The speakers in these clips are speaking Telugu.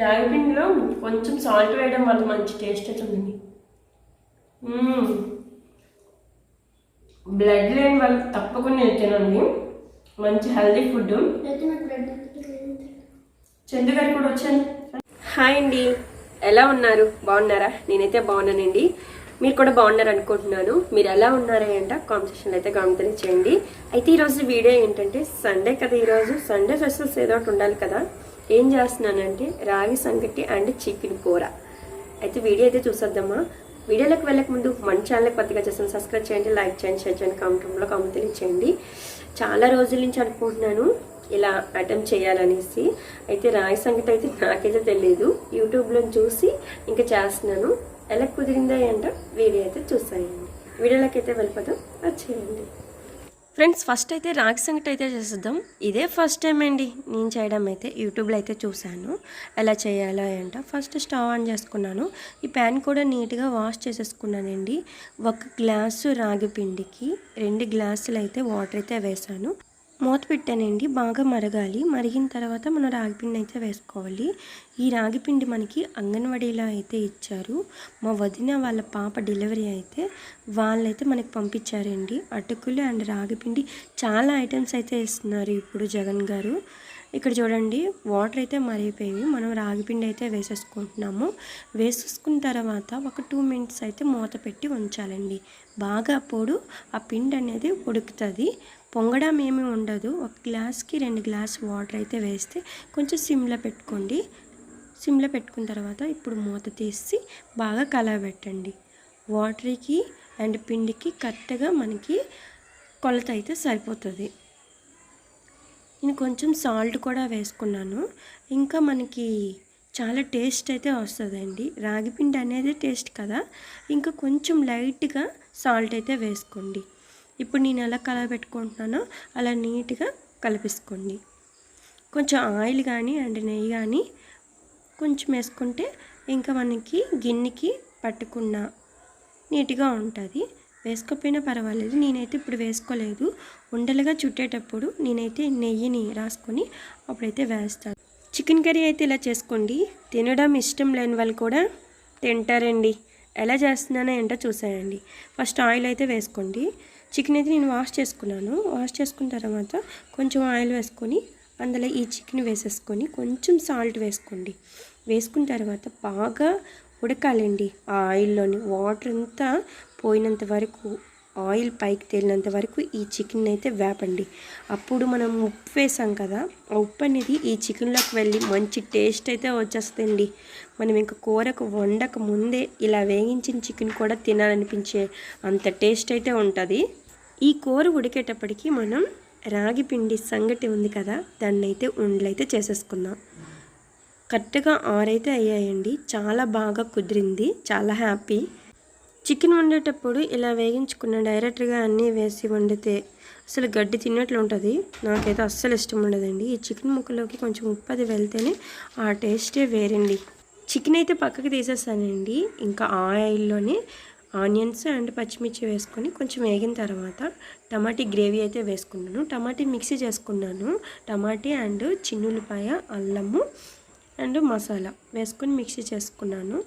రాగి పిండిలో కొంచెం సాల్ట్ వేయడం వల్ల మంచి టేస్ట్ అవుతుంది బ్లడ్ లేని వాళ్ళు తప్పకుండా తినండి. మంచి హెల్దీ ఫుడ్. చందు గారు కూడా వచ్చాను హాయ్ అండి. ఎలా ఉన్నారు? బాగున్నారా? నేనైతే బాగున్నానండి. మీరు కూడా బాగున్నారు అనుకుంటున్నాను. మీరు ఎలా ఉన్నారా అంట కాంపిటీషన్లో అయితే కామెంట్ చేయండి. అయితే ఈరోజు వీడియో ఏంటంటే సండే కదా ఈరోజు. సండే ఫెస్టివల్స్ ఏదో ఒకటి ఉండాలి కదా. ఏం చేస్తున్నానంటే రాగి సంగటి అండ్ చికెన్ కూర. అయితే వీడియో అయితే చూసొద్దామా? వీడియోలోకి వెళ్ళక ముందు మన ఛానల్ కొత్తగా చేస్తాను సబ్స్క్రైబ్ చేయండి లైక్ చేయండి షేర్ చేయండి కామెంట్ రూమ్లో కామెంట్ తెలియచేయండి. చాలా రోజుల నుంచి అనుకుంటున్నాను ఇలా అటెంప్ట్ చేయాలనేసి. అయితే రాగి సంగటి అయితే నాకైతే తెలియదు. యూట్యూబ్లో చూసి ఇంకా చేస్తున్నాను. ఎలా కుదిరిందా ఏంటో వీడియో అయితే చూసాయండి. వీడియోలోకి అయితే వెళ్ళిపోతాం వచ్చేయండి. ఫ్రెండ్స్ ఫస్ట్ అయితే రాగి సంగటి అయితే చేసేద్దాం. ఇదే ఫస్ట్ టైం అండి. నేను చేయడం అయితే యూట్యూబ్లో అయితే చూశాను. ఎలా చేయాలో అంట ఫస్ట్ స్టవ్ ఆన్ చేసుకున్నాను. ఈ ప్యాన్ కూడా నీట్గా వాష్ చేసేసుకున్నానండి. ఒక గ్లాసు రాగి పిండికి రెండు గ్లాసులు అయితే వాటర్ అయితే వేసాను మూత పెట్టానండి బాగా మరగాలి. మరిగిన తర్వాత మనం రాగిపిండి అయితే వేసుకోవాలి. ఈ రాగిపిండి మనకి అంగన్వాడీలో అయితే ఇచ్చారు. మా వదిన వాళ్ళ పాప డెలివరీ అయితే వాళ్ళైతే మనకి పంపించారండి. అటుకులు అండ్ రాగిపిండి చాలా ఐటమ్స్ అయితే ఇస్తున్నారు ఇప్పుడు జగన్ గారు. ఇక్కడ చూడండి వాటర్ అయితే మరిగిపోయి మనం రాగిపిండి అయితే వేసేసుకుంటున్నాము. వేసేసుకున్న తర్వాత ఒక టూ మినిట్స్ అయితే మూత పెట్టి ఉంచాలండి. బాగా అప్పుడు ఆ పిండి అనేది ఉడుకుతుంది. పొంగడం ఏమీ ఉండదు. ఒక గ్లాస్కి రెండు గ్లాస్ వాటర్ అయితే వేస్తే కొంచెం సిమ్లో పెట్టుకోండి. సిమ్లో పెట్టుకున్న తర్వాత ఇప్పుడు మూత తీసి బాగా కలబెట్టండి వాటర్కి అండ్ పిండికి కరెక్ట్గా మనకి కొలత అయితే సరిపోతుంది. నేను కొంచెం సాల్ట్ కూడా వేసుకున్నాను. ఇంకా మనకి చాలా టేస్ట్ అయితే వస్తుందండి. రాగిపిండి అనేది టేస్ట్ కదా. ఇంకా కొంచెం లైట్గా సాల్ట్ అయితే వేసుకోండి. ఇప్పుడు నేను ఎలా కలపెట్టుకుంటున్నానో అలా నీట్గా కలిపేసుకోండి. కొంచెం ఆయిల్ కానీ అండ్ నెయ్యి కానీ కొంచెం వేసుకుంటే ఇంకా మనకి గిన్నెకి పట్టుకున్న నీట్గా ఉంటుంది. వేసుకోకపోయినా పర్వాలేదు. నేనైతే ఇప్పుడు వేసుకోలేదు. ఉండలుగా చుట్టేటప్పుడు నేనైతే నెయ్యిని రాసుకొని అప్పుడైతే వేస్తాను. చికెన్ కర్రీ అయితే ఇలా చేసుకోండి. తినడం ఇష్టం లేని వాళ్ళు కూడా తింటారండి. ఎలా చేస్తున్నానో ఏంటో చూసాయండి. ఫస్ట్ ఆయిల్ అయితే వేసుకోండి. చికెన్ అయితే నేను వాష్ చేసుకున్నాను. వాష్ చేసుకున్న తర్వాత కొంచెం ఆయిల్ వేసుకొని అందులో ఈ చికెన్ వేసేసుకొని కొంచెం సాల్ట్ వేసుకోండి. వేసుకున్న తర్వాత బాగా ఉడకాలండి. ఆ ఆయిల్లోని వాటర్ అంతా పోయినంత వరకు ఆయిల్ పైకి తేలినంత వరకు ఈ చికెన్ అయితే వేపండి. అప్పుడు మనం ఉప్పు వేసాం కదా ఆ ఉప్పు అనేది ఈ చికెన్లోకి వెళ్ళి మంచి టేస్ట్ అయితే వచ్చేస్తుంది మనం ఇంకా కూరకు వండక ముందే ఇలా వేగించిన చికెన్ కూడా తినాలనిపించే అంత టేస్ట్ అయితే ఉంటుంది. ఈ కూర ఉడికేటప్పటికి మనం రాగి పిండి సంగటి ఉంది కదా దాన్ని అయితే ఉండలైతే చేసేసుకుందాం. కరెక్ట్గా ఆరైతే అయ్యాయండి. చాలా బాగా కుదిరింది. చాలా హ్యాపీ. చికెన్ వండేటప్పుడు ఇలా వేగించుకున్న డైరెక్ట్గా అన్నీ వేసి వండితే అసలు గడ్డి తిన్నట్లు ఉంటుంది. నాకైతే అస్సలు ఇష్టం ఉండదండి. ఈ చికెన్ ముక్కలోకి కొంచెం ఉప్పు అది వెళ్తేనే ఆ టేస్టే వేరండి. చికెన్ అయితే పక్కకి తీసేస్తానండి ఇంకా ఆయిల్లోనే ఆనియన్స్ అండ్ పచ్చిమిర్చి వేసుకొని కొంచెం వేగిన తర్వాత టమాటీ గ్రేవీ అయితే వేసుకున్నాను. టమాటీ మిక్సీ చేసుకున్నాను. టమాటీ అండ్ చిన్నులపాయ అల్లము అండ్ మసాలా వేసుకొని మిక్సీ చేసుకున్నాను.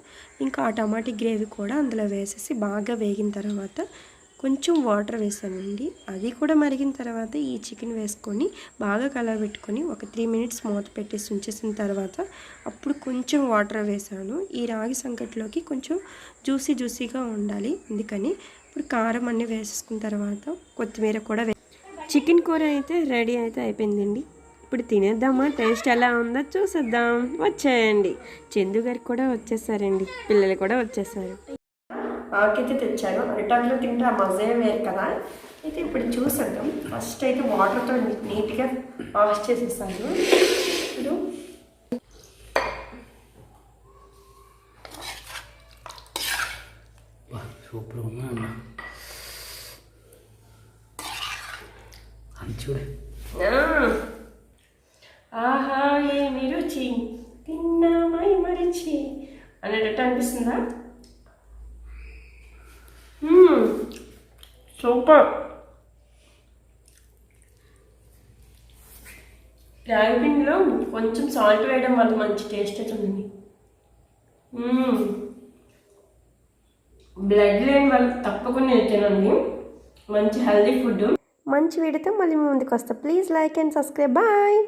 ఇంకా ఆ టమాటీ గ్రేవీ కూడా అందులో వేసేసి బాగా వేగిన తర్వాత కొంచెం వాటర్ వేసానండి. అది కూడా మరిగిన తర్వాత ఈ చికెన్ వేసుకొని బాగా కలబెట్టుకొని ఒక త్రీ మినిట్స్ మూత పెట్టేసి ఉంచేసిన తర్వాత అప్పుడు కొంచెం వాటర్ వేసాను. ఈ రాగి సంకట్లోకి కొంచెం జ్యూసీ జ్యూసీగా ఉండాలి. అందుకని ఇప్పుడు కారం అన్నీ వేసేసుకున్న తర్వాత కొత్తిమీర కూడా చికెన్ కూర అయితే రెడీ అయితే అయిపోయిందండి. ఇప్పుడు తినేద్దామా? టేస్ట్ ఎలా ఉందో చూసేద్దాం. వచ్చేయండి. చందు గారికి కూడా వచ్చేసారండి. పిల్లలు కూడా వచ్చేసారు. ఆకైతే తెచ్చాను. అరిటాకులో తింటే ఆ మజే వేరు కదా. అయితే ఇప్పుడు చూసేద్దాం. ఫస్ట్ అయితే వాటర్తో నీట్గా వాష్ చేసేసాను. ఇప్పుడు సూపర్ ఉన్నా అన్న అది చూడు ఆ, ఆహా ఏమి రుచి తిన్నామై మరిచి అనేటట్టు అనిపిస్తుందా? సూపర్. పిండిలో కొంచెం సాల్ట్ వేయడం వల్ల మంచి టేస్ట్ అవుతుంది బ్లడ్ లేని వాళ్ళకి తప్పకుండా తినండి మంచి హెల్దీ ఫుడ్. మంచి వీడితో మళ్ళీ ముందుకు వస్తా. Please like and subscribe. Bye.